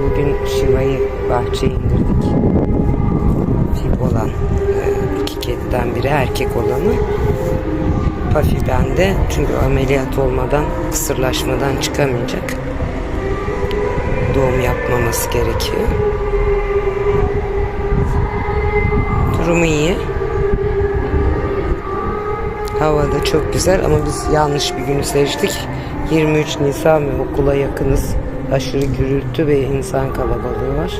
Bugün Şiva'yı bahçeye indirdik. Fil olan e, iki kediden biri erkek olanı. Pafi bende. Çünkü ameliyat olmadan, kısırlaşmadan çıkamayacak. Doğum yapmaması gerekiyor. Durumu iyi. Hava da çok güzel ama biz yanlış bir günü seçtik. 23 Nisan ve okula yakınız. Aşırı gürültü ve insan kalabalığı var.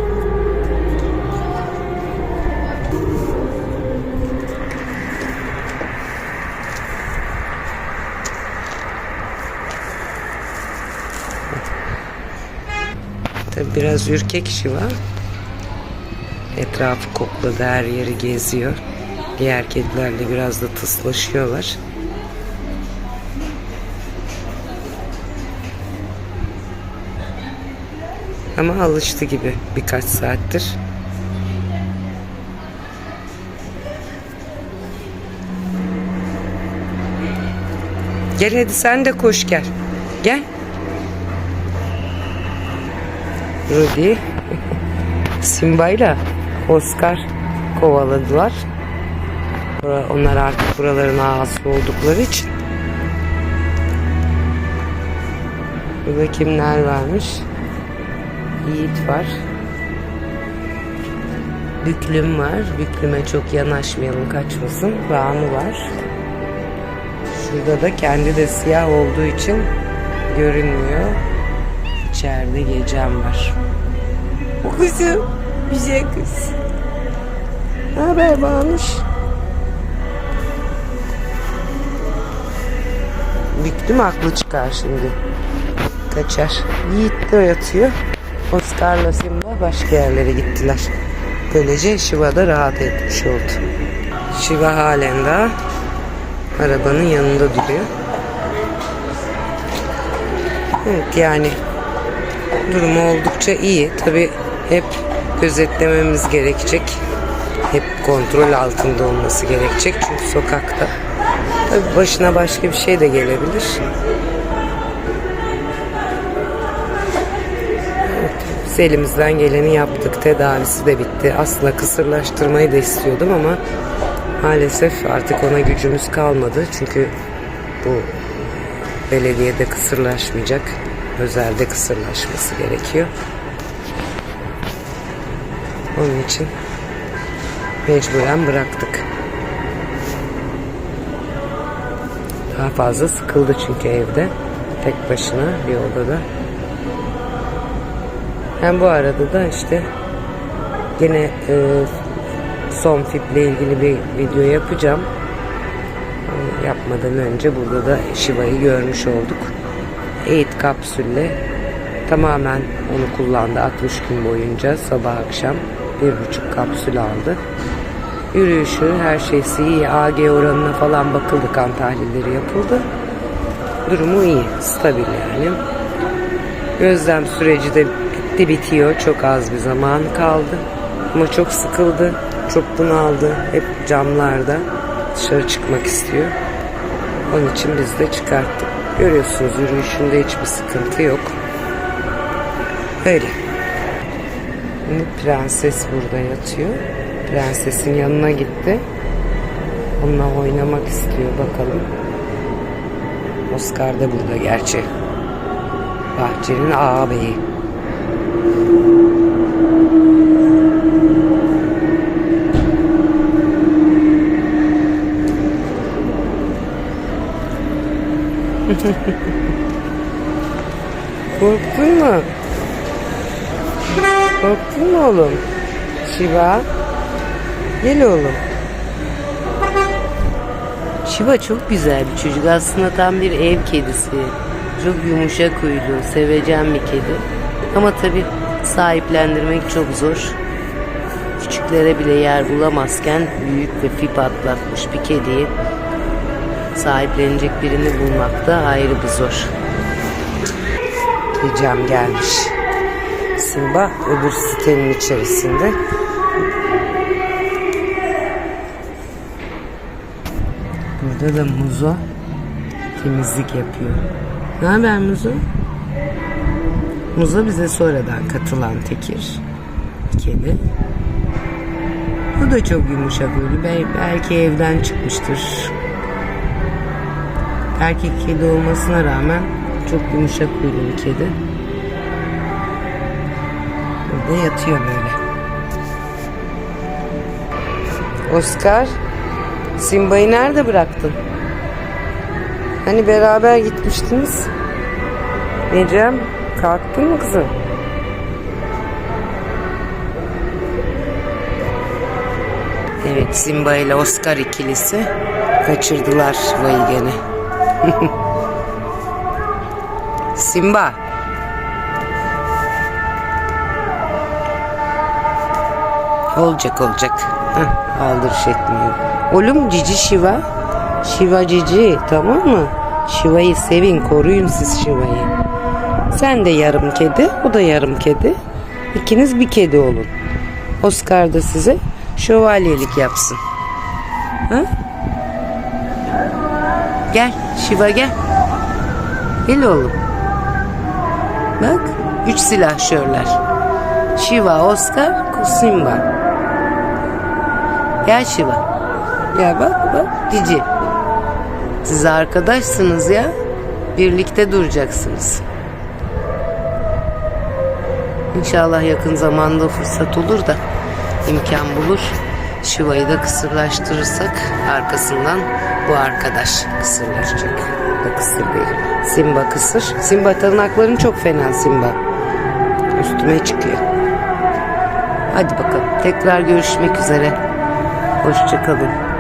Tabi biraz ürkek Şiva. Etrafı kokladı, her yeri geziyor. Diğer kedilerle biraz da tıslaşıyorlar. Ama alıştı gibi birkaç saattir. Gel hadi sen de koş gel. Gel. Rudy Simba'yla Oscar kovaladılar. Onlar artık buraların ağası oldukları için. Burada kimler varmış? Yiğit var. Büklüm var. Büklüme çok yanaşmayalım kaçmasın. Banu var. Şurada da kendi de siyah olduğu için görünmüyor. İçeride gecem var. Bu kızım. Güzel kız. Ne haber Banuş? Büktüm aklı çıkar şimdi. Kaçar. Yiğit de yatıyor. Oscar'la Simba başka yerlere gittiler. Böylece Shiva da rahat etmiş oldu. Shiva halen daha arabanın yanında duruyor. Evet yani durumu oldukça iyi. Tabi hep gözetlememiz gerekecek. Hep kontrol altında olması gerekecek. Çünkü sokakta. Tabi başına başka bir şey de gelebilir. Biz elimizden geleni yaptık. Tedavisi de bitti. Aslında kısırlaştırmayı da istiyordum ama maalesef artık ona gücümüz kalmadı. Çünkü bu belediyede kısırlaşmayacak. Özelde kısırlaşması gerekiyor. Onun için mecburen bıraktık. Daha fazla sıkıldı çünkü evde. Tek başına bir odada. Hem bu arada da işte yine e, son fiple ilgili bir video yapacağım. Yapmadan önce burada da Shiva'yı görmüş olduk. Eğit kapsülle tamamen onu kullandı 60 gün boyunca sabah akşam bir buçuk kapsül aldı. Yürüyüşü her şeysi iyi. AG oranına falan bakıldı kan tahlilleri yapıldı. Durumu iyi, stabil yani. Gözlem süreci de bitti bitiyor. Çok az bir zaman kaldı. Ama çok sıkıldı. Çok bunaldı. Hep camlarda dışarı çıkmak istiyor. Onun için biz de çıkarttık. Görüyorsunuz yürüyüşünde hiçbir sıkıntı yok. Öyle. Şimdi prenses burada yatıyor. Prensesin yanına gitti. Onunla oynamak istiyor bakalım. Oscar da burada gerçi. Bahçenin ağabeyi. Korktun mu? Korktun mu oğlum? Şiva. Gel oğlum. Şiva çok güzel bir çocuk. Aslında tam bir ev kedisi. Çok yumuşak huylu, sevecen bir kedi. Ama tabi sahiplendirmek çok zor. Küçüklere bile yer bulamazken büyük ve fip atlatmış bir kediyi sahiplenecek birini bulmak da ayrı bir zor. Gecem gelmiş. Simba öbür sitenin içerisinde. Burada da Muzo temizlik yapıyor. Ne haber Muzo? Muza bize sonradan katılan tekir. Kedi. Bu da çok yumuşak. Bel- Belki evden çıkmıştır. Erkek kedi olmasına rağmen çok yumuşak huylu bir kedi. Burada yatıyor böyle. Oscar, Simba'yı nerede bıraktın? Hani beraber gitmiştiniz? Necem, kalktın mı kızım? Evet, Simba ile Oscar ikilisi kaçırdılar Şiva'yı gene. Simba. Olacak olacak. Heh, aldırış etmiyor. Oğlum cici Şiva. Şiva cici tamam mı? Şiva'yı sevin koruyun siz Şiva'yı. Sen de yarım kedi o da yarım kedi. İkiniz bir kedi olun. Oscar da size şövalyelik yapsın. Ha? Gel Şiva gel. Gel oğlum. Bak üç silahşörler. Şiva, Oscar, Simba. Gel Şiva. Gel bak bak Cici. Siz arkadaşsınız ya. Birlikte duracaksınız. İnşallah yakın zamanda fırsat olur da imkan bulur. Şiva'yı da kısırlaştırırsak arkasından bu arkadaş kısırlaşacak. Bu da kısır değil. Simba kısır. Simba tırnakların çok fena Simba. Üstüme çıkıyor. Hadi bakalım. Tekrar görüşmek üzere. Hoşçakalın.